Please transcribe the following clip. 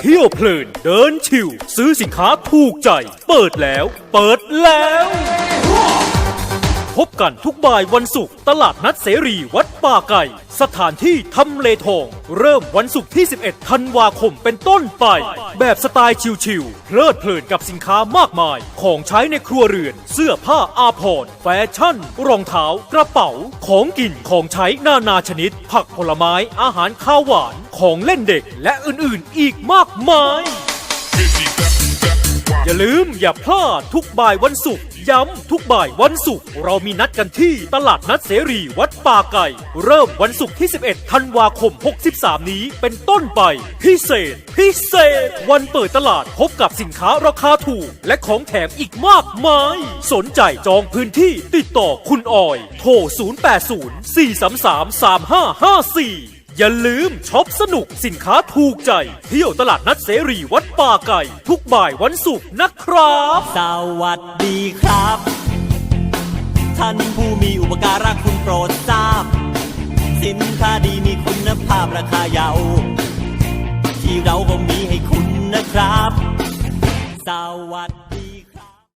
เที่ยวเพลินเดินชิว ซื้อสินค้าถูกใจ เปิดแล้ว เปิดแล้ว พบกันทุกบ่ายวันศุกร์ตลาดนัดเสรีวัด ป่าไก่ สถานที่ทำเลทอง เริ่มวันศุกร์ที่ 11 ธันวาคมเป็นต้นไป แบบสไตล์ชิลๆเพลิดเพลินกับสินค้ามากมาย ของใช้ในครัวเรือน เสื้อผ้าอาภรณ์แฟชั่น รองเท้า กระเป๋า ของกินของใช้นานาชนิด ผักผลไม้อาหารข้าวหวาน ของเล่นเด็กและอื่นๆ อีกมากมาย อย่าลืมอย่าพลาดทุกบ่ายวันศุกร์ย้ำทุกบ่ายวันศุกร์เรามีนัดกันที่ตลาดนัดเสรีวัดป่าไก่ เริ่มวันศุกร์ที่ 11 ธันวาคม 63 นี้เป็นต้นไป พิเศษ พิเศษ วันเปิดตลาดพบกับสินค้าราคาถูก และของแถมอีกมากมาย สนใจจองพื้นที่ติดต่อคุณออย โทร 080 433 3554 อย่าลืมช็อปสนุกสินค้าถูกใจ เที่ยวตลาดนัดเสรีวัดป่าไก่ ทุกบ่ายวันศุกร์นะครับ สวัสดีครับ ท่านผู้มีอุปการะคุณโปรดทราบ สินค้าดีมีคุณภาพราคาเยาวที่เราก็มีให้คุณนะครับ สวัสดี